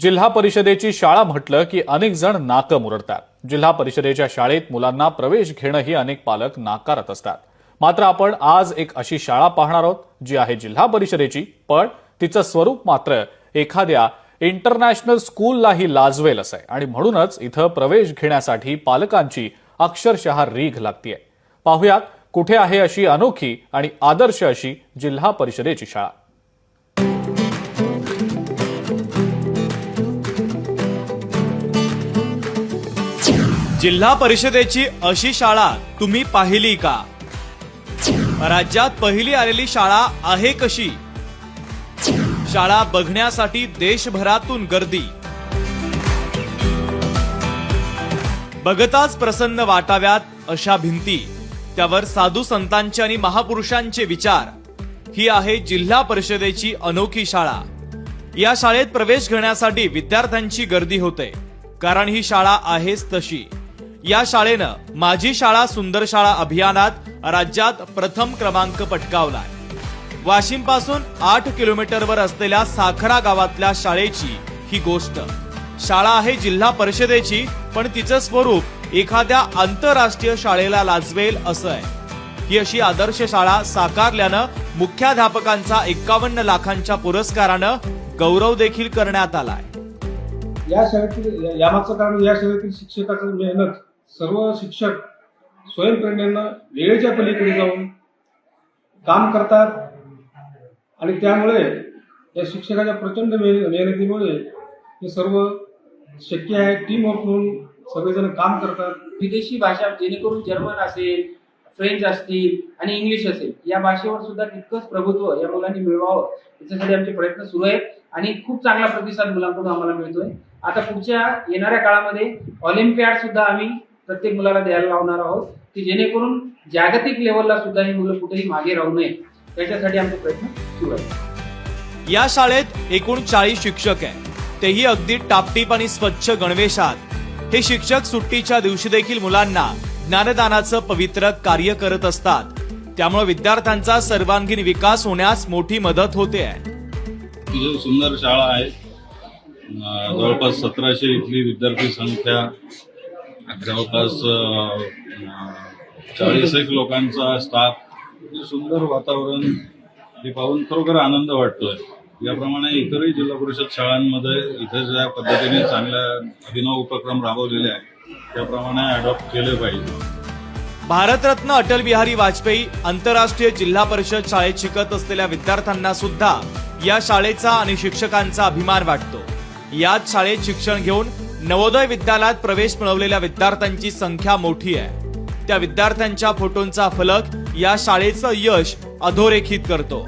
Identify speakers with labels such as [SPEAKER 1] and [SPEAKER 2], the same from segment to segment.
[SPEAKER 1] जिल्हा परिषदेची शाळा म्हटलं की अनेक जण नाकं मुरडतात. जिल्हा परिषदेच्या शाळेत मुलांना प्रवेश घेणंही अनेक पालक नाकारत असतात. मात्र आपण आज एक अशी शाळा पाहणार आहोत जी आहे जिल्हा परिषदेची पण तिचं स्वरूप मात्र एखाद्या इंटरनॅशनल स्कूललाही लाजवेल असं आहे. आणि म्हणूनच इथं प्रवेश घेण्यासाठी पालकांची अक्षरशः रीघ लागतीये. पाहुयात कुठे आहे अशी अनोखी आणि आदर्श अशी जिल्हा परिषदेची शाळा.
[SPEAKER 2] जिल्हा परिषदेची अशी शाळा तुम्ही पाहिली का? राज्यात पहिली आलेली शाळा आहे कशी? शाळा बघण्यासाठी देशभरातून गर्दी. बघताच प्रसन्न वाटाव्यात अशा भिंती. त्यावर साधू संतांचे आणि महापुरुषांचे विचार. ही आहे जिल्हा परिषदेची अनोखी शाळा. या शाळेत प्रवेश घेण्यासाठी विद्यार्थ्यांची गर्दी होते. कारण ही शाळा आहेच तशी. या शाळेनं माझी शाळा सुंदर शाळा अभियानात राज्यात प्रथम क्रमांक पटकावलाय. वाशिमपासून आठ किलोमीटरवर असलेल्या साखरा गावातल्या शाळेची ही गोष्ट. शाळा आहे जिल्हा परिषदेची पण तिचं स्वरूप एखाद्या आंतरराष्ट्रीय शाळेला लाजवेल असं आहे. ही अशी आदर्श शाळा साकारल्यानं मुख्याध्यापकांचा एकावन्न लाखांच्या पुरस्कारानं गौरव देखील करण्यात आलाय.
[SPEAKER 3] या शाळेतील यामागचं कारण या शाळेतील शिक्षकाचं मेहनत सर्व शिक्षक स्वयंप्रेरणेनं वेळेच्या पलीकडे जाऊन काम करतात. आणि त्यामुळे या शिक्षकाच्या प्रचंड मेह- मेहनतीमुळे हे सर्व शक्य आहे. टीम वर्क म्हणून सगळेजण काम करतात.
[SPEAKER 4] विदेशी भाषा जेणेकरून जर्मन असेल फ्रेंच असतील आणि इंग्लिश असेल या भाषेवर सुद्धा तितकंच प्रभुत्व या मुलांनी मिळवावं याच्यासाठी आमचे प्रयत्न सुरू आहेत. आणि खूप चांगला प्रतिसाद मुलांकडून आम्हाला मिळतोय. आता पुढच्या येणाऱ्या काळामध्ये ऑलिम्पियाड सुद्धा आम्ही प्रत्येक मुलाला द्यायला लावणार आहोत की जेणेकरून जागतिक लेवलला सुद्धा ही मुलं कुठेही मागे राहू नये. त्याच्यासाठी आमचे प्रयत्न सुरू आहेत
[SPEAKER 2] या शाळेत एकूण चाळीस शिक्षक आहे तेही अगदी टापटीप आणि स्वच्छ गणवेशात. हे शिक्षक सुट्टीच्या दिवशी देखील मुलांना ज्ञानदानाचं पवित्र कार्य करत असतात. त्यामुळे विद्यार्थ्यांचा सर्वांगीण विकास होण्यास मोठी मदत होते आहे.
[SPEAKER 5] ही सुंदर शाळा आहे जवळपास सतराशे इथली विद्यार्थी संख्या जवळपास चाळीस एक लोकांचा स्टाफ सुंदर वातावरण हे पाहून खरोखर आनंद वाटतोय. याप्रमाणे इतरही जिल्हा परिषद शाळांमध्ये इथे ज्या पद्धतीने चांगल्या अभिनव उपक्रम राबवलेले आहेत त्याप्रमाणे अडॉप्ट केले पाहिजे.
[SPEAKER 2] भारतरत्न अटल बिहारी वाजपेयी आंतरराष्ट्रीय जिल्हा परिषद शाळेत शिकत असलेल्या विद्यार्थ्यांना सुद्धा या शाळेचा आणि शिक्षकांचा अभिमान वाटतो. याच शाळेत शिक्षण घेऊन नवोदय विद्यालयात प्रवेश मिळवलेल्या विद्यार्थ्यांची संख्या मोठी आहे. त्या विद्यार्थ्यांच्या फोटोंचा फलक या शाळेचं यश अधोरेखित करतो.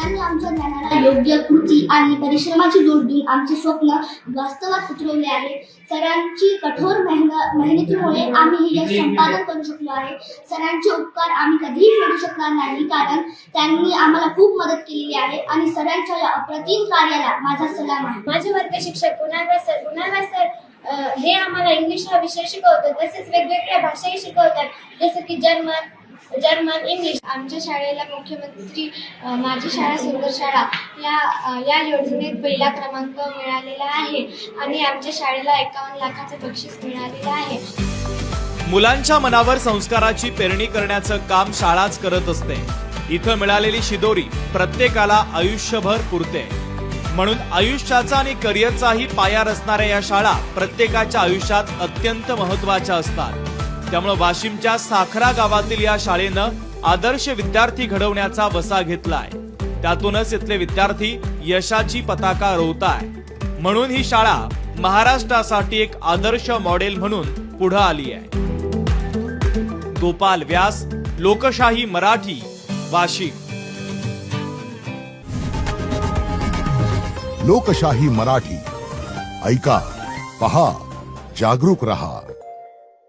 [SPEAKER 6] त्यांनी आमच्या ज्ञानाला योग्य कृती आणि परिश्रमाची जोड देऊन आमचे स्वप्न वास्तवात उतरवले आहे. सरांची कठोर मेहनत मेहनतीमुळे आम्ही हे यश संपादन करू शकलो आहे. सरांचे उपकार आम्ही कधीही फेडू शकणार नाही कारण त्यांनी आम्हाला खूप मदत केलेली आहे आणि सरांच्या या अप्रतिम कार्याला माझा सलाम आहे.
[SPEAKER 7] माझे वर्ग शिक्षक गुणाळवा सर गुणाळवा सर हे आम्हाला इंग्लिश हा विषय शिकवतात तसेच वेगवेगळ्या भाषाही शिकवतात. जसं की जर्मन जर्मन इंग्लिश
[SPEAKER 8] आमच्या शाळेला मुख्यमंत्री माझी शाळा सुंदर शाळा या या योजनेत पहिला क्रमांक मिळालेला आहे आणि आमच्या शाळेला एकावन्न लाखाचं बक्षीस मिळालेलं आहे.
[SPEAKER 2] मुलांच्या मनावर संस्काराची पेरणी करण्याचं काम शाळाच करत असते. इथं मिळालेली शिदोरी प्रत्येकाला आयुष्यभर पुरते. म्हणून आयुष्याचा आणि करिअरचाही पाया रचणाऱ्या या शाळा प्रत्येकाच्या आयुष्यात अत्यंत महत्त्वाच्या असतात. त्यामुळे वाशिमच्या साखरा गावातील या शाळेनं आदर्श विद्यार्थी घडवण्याचा वसा घेतलाय. त्यातूनच इथले विद्यार्थी यशाची पताका रोवताय. म्हणून ही शाळा महाराष्ट्रासाठी एक आदर्श मॉडेल म्हणून पुढे आली आहे. गोपाल व्यास लोकशाही मराठी वाशिम.
[SPEAKER 9] लोकशाही मराठी. ऐका पहा जागरूक रहा.